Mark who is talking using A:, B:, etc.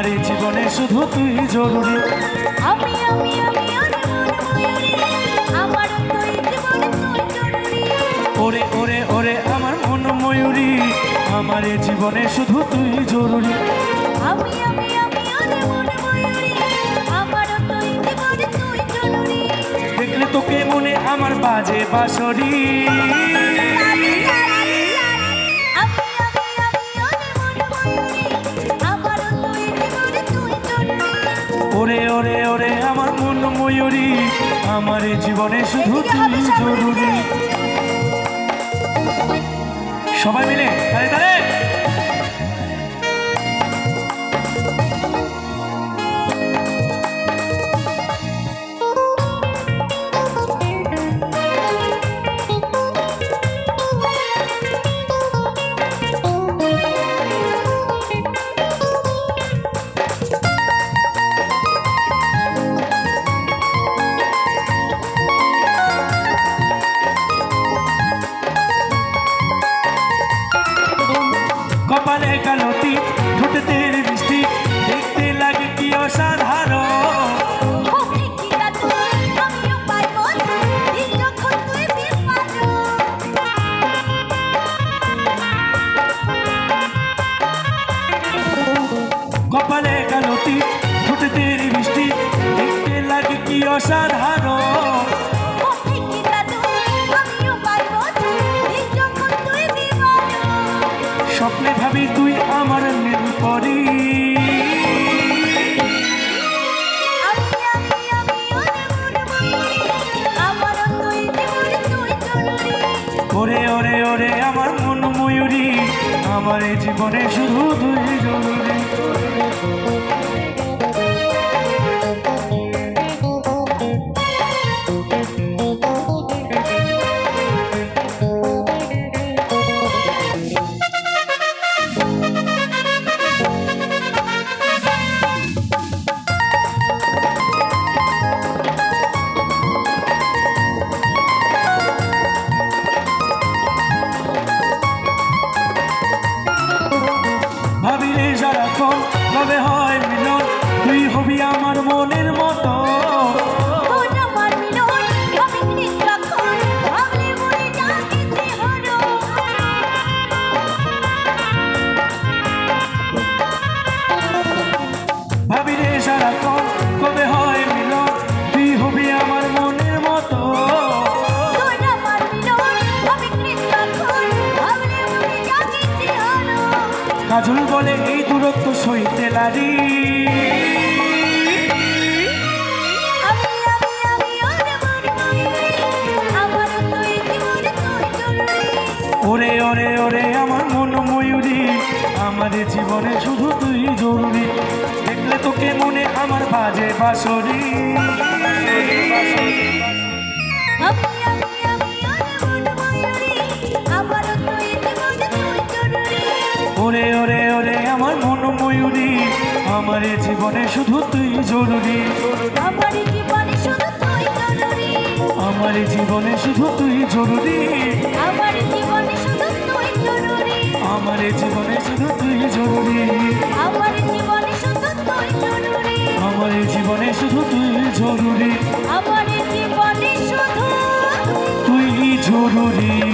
A: আমার এই জীবনে শুধু তুই জরুরি।
B: আমি আমি আমি ওরে আমার
A: ওরে ওরে ওরে আমার মন ময়ূরী আমার এই জীবনে শুধু তুই জরুরি।
B: আমি আমি আমি ওরে ময়ূরী আমার তুই জীবনে তুই জরুরি।
A: দেখলে তোকে মনে আমার বাজে বাসরি
B: ওরে
A: ওরে আমার মন ময়ূরী আমার জীবনে শুধু
B: সামনে
A: জরুরি। সবাই মিলে তাহলে তালে। কপালে কালো তীর তেল পরি
B: ওরে
A: ওরে ওরে আমার মন ময়ূরী আমার জীবনে শুধু দুই জরুরি সারাক্ষণ কবে হয়
B: আমি ওরে
A: ওরে ওরে, আমার মন ময়ূরী, আমার জীবনে শুধু তুই জরুরি। দেখলে তোকে মনে আমার বাজে বাসরি
B: ওরে
A: ওরে আমার মন ময়ূরী আমার জীবনে শুধু তুই জরুরি।
B: আমার জীবনে শুধু তুই জরুরি?
A: আমার জীবনে শুধু তুই জরুরি।
B: আমার জীবনে শুধু তুই জরুরি।
A: আমার জীবনে শুধু তুই জরুরি।
B: আমার জীবনে শুধু তুই জরুরি।
A: আমার জীবনে শুধু তুই জরুরি।
B: আমার জীবনে শুধু
A: তুই জরুরি।